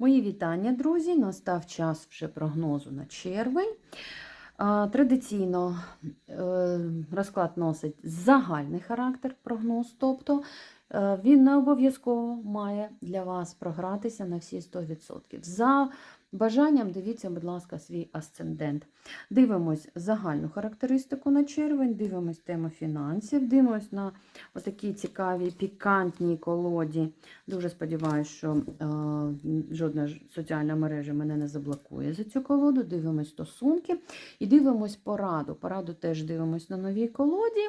Мої вітання, друзі! Настав час вже прогнозу на червень. Традиційно е, розклад носить загальний характер прогноз, тобто він не обов'язково має для вас програтися на всі 100%. За бажанням дивіться, будь ласка, свій асцендент. Дивимось загальну характеристику на червень, дивимось тему фінансів, дивимось на отакі цікаві пікантні колоді. Дуже сподіваюся, що е, жодна соціальна мережа мене не заблокує за цю колоду. Дивимось стосунки і дивимось пораду. Пораду теж дивимось на новій колоді.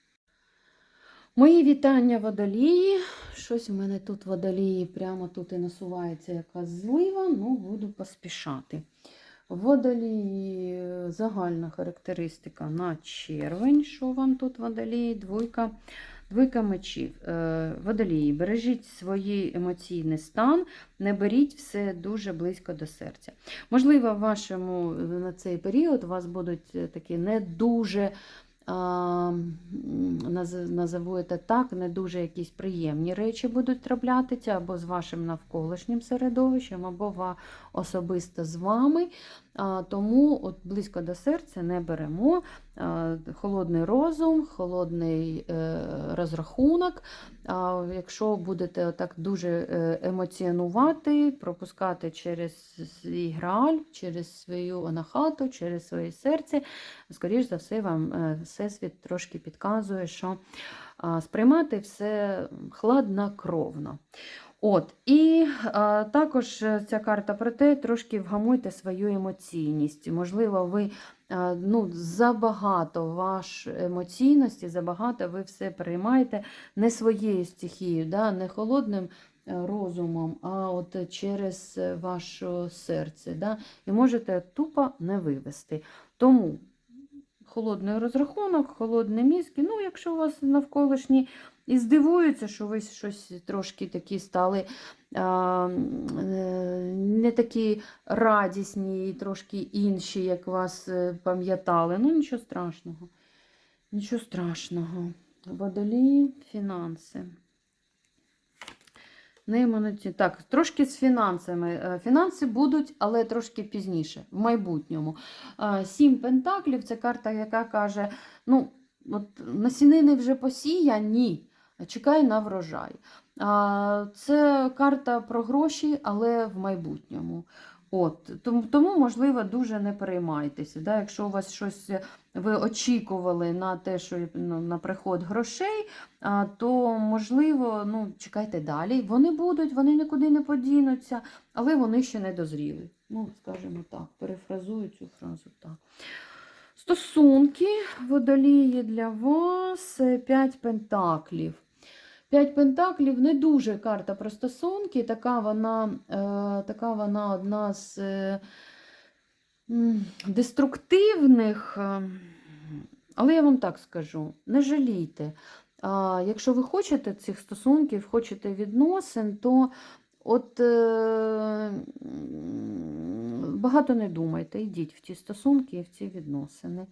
Мої вітання водолії. Щось у мене тут водолії, прямо тут і насувається якась злива, ну буду поспішати. Водолії, загальна характеристика на червень. Що вам тут водолії? Двойка, двойка мечів. Е, Водолії, бережіть свій емоційний стан, не беріть все дуже близько до серця. Можливо, вашому на цей період у вас будуть е, такі не дуже а, назову це так, не дуже якісь приємні речі будуть траплятися або з вашим навколишнім середовищем, або особисто з вами. Тому от близько до серця не беремо. А, Холодний розум, холодний е, розрахунок. Якщо будете так дуже е, емоціонувати, пропускати через свій грааль, через свою анахату, через своє серце, скоріш за все, вам е, Всесвіт трошки підказує, що сприймати все хладнокровно. От, І а, також е, ця карта про те, трошки вгамуйте свою емоційність. Можливо, ви ну, забагато ваш емоційності, забагато ви все приймаєте не своєю стихією, да, не холодним е, розумом, а от через е, ваше серце. Да, і можете тупо не вивести. Тому холодний розрахунок, холодне мізки. Ну, якщо у вас навколишні і здивуються, що ви щось трошки такі стали а, е, не такі радісні і трошки інші, як вас е, пам'ятали. Ну, нічого страшного. Нічого страшного. Водолій, фінанси. Так, трошки з фінансами. Е, Фінанси будуть, але трошки пізніше, в майбутньому. Сім пентаклів це карта, яка каже: ну, от насінини вже посіяні, чекай на врожай. Це карта про гроші, але в майбутньому. От, тому, можливо, дуже не переймайтеся. Да? Якщо у вас щось ви очікували на те, що ну, на приход грошей, то можливо, ну, чекайте далі. Вони будуть, вони нікуди не подінуться, але вони ще не дозріли. Ну, скажімо так, перефразую цю фразу так. Стосунки водолії для вас 5 пентаклів. П'ять пентаклів не дуже карта про стосунки, така вона, е, така вона одна з е, деструктивних. е, Але я вам так скажу: не жалійте. А, якщо ви хочете цих стосунків, хочете відносин, то от е, багато не думайте, йдіть в ті стосунки і в ці відносини.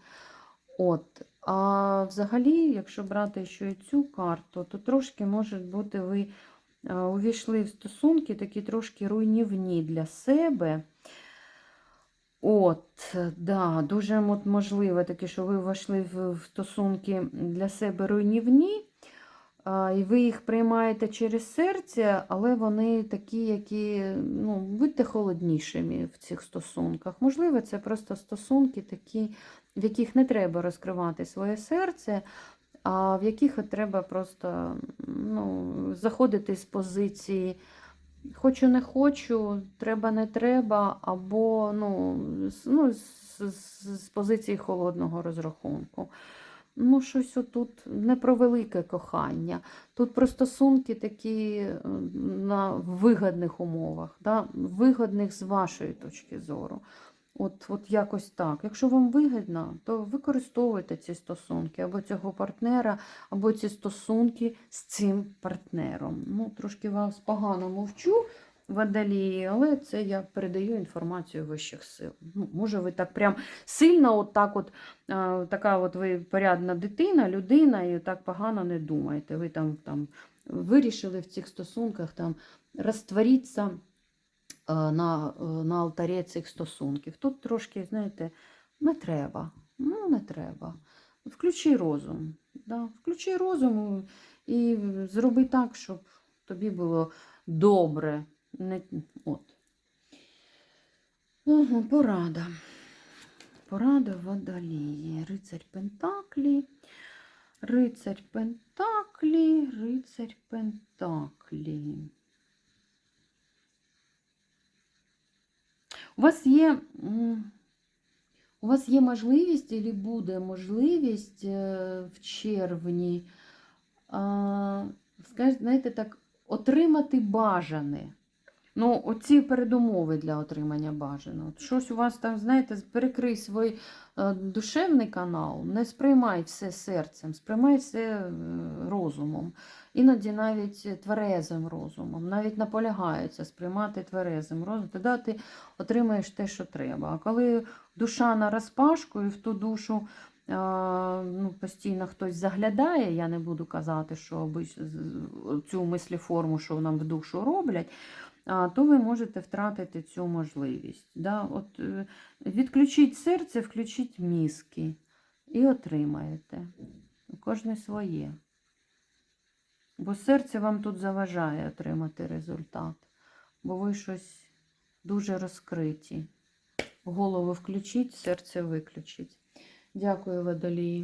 От. А взагалі, якщо брати ще і цю карту, то трошки, може бути, ви е, увійшли в стосунки такі трошки руйнівні для себе. От, да, дуже от можливо таке, що ви ввійшли в, стосунки для себе руйнівні, і ви їх приймаєте через серце, але вони такі, які, ну, будьте холоднішими в цих стосунках. Можливо, це просто стосунки такі, в яких не треба розкривати своє серце, а в яких треба просто ну, заходити з позиції хочу, не хочу, треба, не треба, або ну, ну, з, з, з позиції холодного розрахунку. Ну, щось отут не про велике кохання. Тут про стосунки такі е, на вигідних умовах, да? вигідних з вашої точки зору. От, от якось так. Якщо вам вигідно, то використовуйте ці стосунки або цього партнера, або ці стосунки з цим партнером. Ну, трошки вас погано мовчу водолії, але це я передаю інформацію вищих сил. Ну, може, ви так прям сильно, от так от, така от ви порядна дитина, людина, і так погано не думаєте. Ви там, там вирішили в цих стосунках там розтворитися на, е, на алтарі цих стосунків. Тут трошки, знаєте, не треба. Ну, не треба. Включи розум. Да? Включи розум і зроби так, щоб тобі було добре. Не, от. Ага, порада. Порада водолії. Рицарь Пентаклі. Рицарь Пентаклі, рицарь Пентаклі. У вас є, у вас є можливість, або буде можливість е, в червні, знаєте, так, отримати бажане. Ну, оці передумови для отримання бажаного. Щось у вас там, знаєте, перекрий свій е, душевний канал, не сприймай все серцем, сприймай все е, розумом. Іноді навіть тверезим розумом, навіть наполягаються сприймати тверезим розумом, тоді ти отримаєш те, що треба. А коли душа на розпашку і в ту душу а, ну, постійно хтось заглядає, я не буду казати, що цю мисліформу, що нам в душу роблять, то ви можете втратити цю можливість. Да? От, е, відключіть серце, включіть мізки і отримаєте. Кожне своє. Бо серце вам тут заважає отримати результат, бо ви щось дуже розкриті. Голову включіть, серце виключіть. Дякую, водолії.